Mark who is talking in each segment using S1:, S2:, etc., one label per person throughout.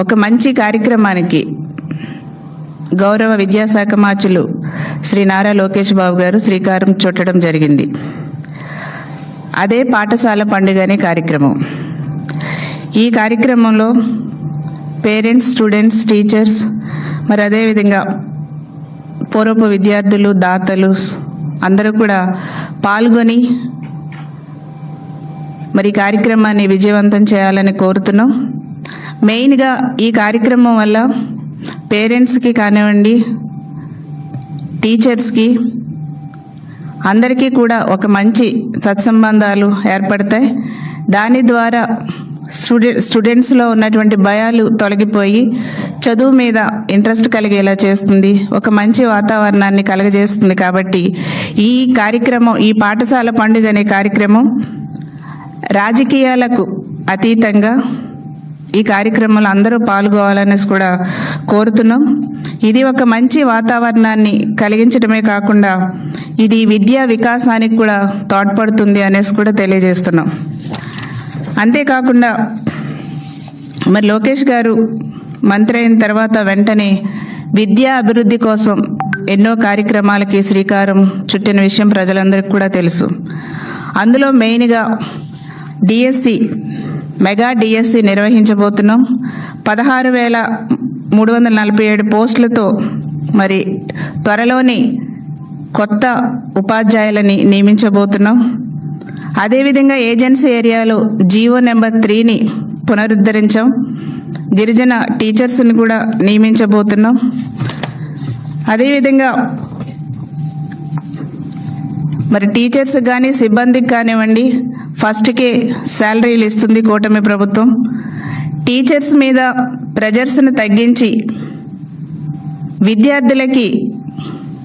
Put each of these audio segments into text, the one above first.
S1: ఒక మంచి కార్యక్రమానికి గౌరవ విద్యాశాఖ మార్చులు శ్రీ నారా లోకేష్ బాబు గారు శ్రీకారం చుట్టడం జరిగింది. అదే పాఠశాల పండుగ అనే కార్యక్రమం. ఈ కార్యక్రమంలో పేరెంట్స్ స్టూడెంట్స్ టీచర్స్ మరి అదేవిధంగా పూర్వపు విద్యార్థులు దాతలు అందరూ కూడా పాల్గొని మరి కార్యక్రమాన్ని విజయవంతం చేయాలని కోరుతున్నాం. మెయిన్గా ఈ కార్యక్రమం వల్ల పేరెంట్స్కి కానివ్వండి టీచర్స్కి అందరికీ కూడా ఒక మంచి సత్సంబంధాలు ఏర్పడతాయి. దాని ద్వారా స్టూడెంట్ స్టూడెంట్స్లో ఉన్నటువంటి భయాలు తొలగిపోయి చదువు మీద ఇంట్రెస్ట్ కలిగేలా చేస్తుంది. ఒక మంచి వాతావరణాన్ని కలగజేస్తుంది కాబట్టి ఈ కార్యక్రమం ఈ పాఠశాల పండుగ అనే కార్యక్రమం రాజకీయాలకు అతీతంగా ఈ కార్యక్రమంలో అందరూ పాల్గొవాలనేసి కూడా కోరుతున్నాం. ఇది ఒక మంచి వాతావరణాన్ని కలిగించడమే కాకుండా ఇది విద్యా వికాసానికి కూడా తోడ్పడుతుంది అనేసి కూడా తెలియజేస్తున్నాం. అంతేకాకుండా మరి లోకేష్ గారు మంత్రి అయిన తర్వాత వెంటనే విద్యా అభివృద్ధి కోసం ఎన్నో కార్యక్రమాలకి శ్రీకారం చుట్టిన విషయం ప్రజలందరికీ కూడా తెలుసు. అందులో మెయిన్గా డిఎస్సి మెగా డిఎస్సి నిర్వహించబోతున్నాం. పదహారు వేల మూడు వందల నలభై ఏడు పోస్టులతో మరి త్వరలోని కొత్త ఉపాధ్యాయులని నియమించబోతున్నాం. అదేవిధంగా ఏజెన్సీ ఏరియాలో జీవో నెంబర్ త్రీని పునరుద్ధరించాం. గిరిజన టీచర్స్ని కూడా నియమించబోతున్నాం. అదేవిధంగా మరి టీచర్స్ కానీ సిబ్బందికి కానివ్వండి ఫస్ట్కే శాలరీలు ఇస్తుంది కూటమి ప్రభుత్వం. టీచర్స్ మీద ప్రెజర్స్ని తగ్గించి విద్యార్థులకి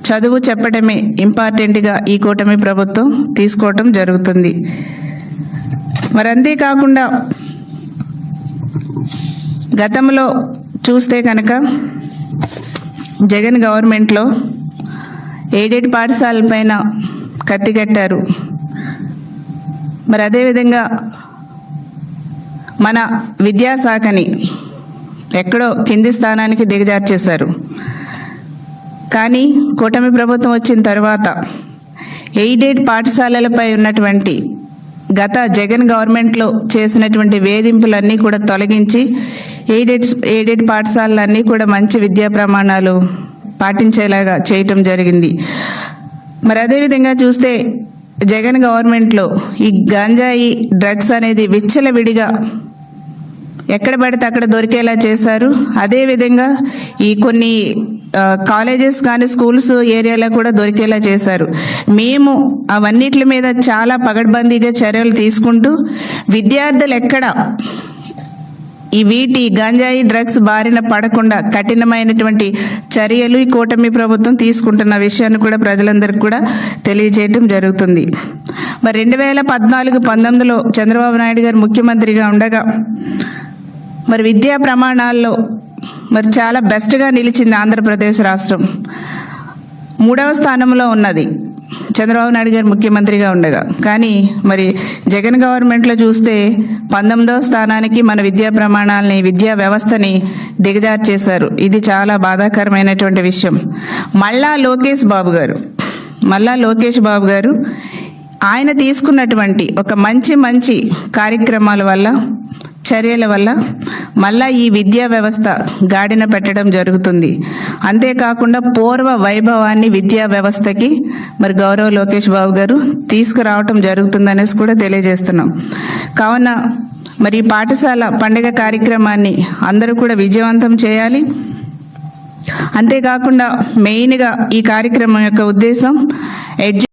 S1: చదువు చెప్పడమే ఇంపార్టెంట్గా ఈ కూటమి ప్రభుత్వం తీసుకోవటం జరుగుతుంది. మరి అంతేకాకుండా గతంలో చూస్తే కనుక జగన్ గవర్నమెంట్లో ఎయిడెడ్ పాఠశాలపైన కత్తికట్టారు మరి అదేవిధంగా మన విద్యాశాఖని ఎక్కడో కింది స్థానానికి దిగజార్చేశారు కానీ కూటమి ప్రభుత్వం వచ్చిన తర్వాత ఎయిడెడ్ పాఠశాలలపై ఉన్నటువంటి గత జగన్ గవర్నమెంట్లో చేసినటువంటి వేధింపులన్నీ కూడా తొలగించి ఎయిడెడ్ ఎయిడెడ్ పాఠశాలలన్నీ కూడా మంచి విద్యా ప్రమాణాలు పాటించేలాగా చేయటం జరిగింది. మరి అదేవిధంగా చూస్తే జగన్ గవర్నమెంట్లో ఈ గంజాయి డ్రగ్స్ అనేది విచ్చలవిడిగా ఎక్కడ పడితే అక్కడ దొరికేలా చేశారు. అదేవిధంగా ఈ కొన్ని కాలేజెస్ కానీ స్కూల్స్ ఏరియాలో కూడా దొరికేలా చేశారు. మేము అవన్నిటి మీద చాలా పగడ్బందీగా చర్యలు తీసుకుంటూ విద్యార్థులు ఎక్కడ వీటి గంజాయి డ్రగ్స్ బారిన పడకుండా కఠినమైనటువంటి చర్యలు ఈ కూటమి ప్రభుత్వం తీసుకుంటున్న విషయాన్ని కూడా ప్రజలందరికీ కూడా తెలియజేయటం జరుగుతుంది. మరి రెండు వేల పద్నాలుగు పంతొమ్మిదిలో చంద్రబాబు నాయుడు గారు ముఖ్యమంత్రిగా ఉండగా మరి విద్యా ప్రమాణాల్లో మరి చాలా బెస్ట్గా నిలిచింది ఆంధ్రప్రదేశ్ రాష్ట్రం. మూడవ స్థానంలో ఉన్నది. చంద్రబాబు నాయుడు గారు ముఖ్యమంత్రిగా ఉండగా. కానీ మరి జగన్ గవర్నమెంట్లో చూస్తే పంతొమ్మిదవ స్థానానికి మన విద్యా ప్రమాణాలని విద్యా వ్యవస్థని దిగజార్చేశారు. ఇది చాలా బాధాకరమైనటువంటి విషయం. మళ్ళా లోకేష్ బాబు గారు. మళ్ళా లోకేష్ బాబు గారు ఆయన తీసుకున్నటువంటి ఒక మంచి మంచి కార్యక్రమాల వల్ల చర్యల వల్ల మళ్ళా ఈ విద్యా వ్యవస్థ గాడిన పెట్టడం జరుగుతుంది. అంతేకాకుండా పూర్వ వైభవాన్ని విద్యా వ్యవస్థకి మరి గౌరవ లోకేష్ బాబు గారు తీసుకురావటం జరుగుతుందనేసి కూడా తెలియజేస్తున్నాం. కావున మరి పాఠశాల పండుగ కార్యక్రమాన్ని అందరూ కూడా విజయవంతం చేయాలి. అంతేకాకుండా మెయిన్గా ఈ కార్యక్రమం యొక్క ఉద్దేశం ఎడ్యు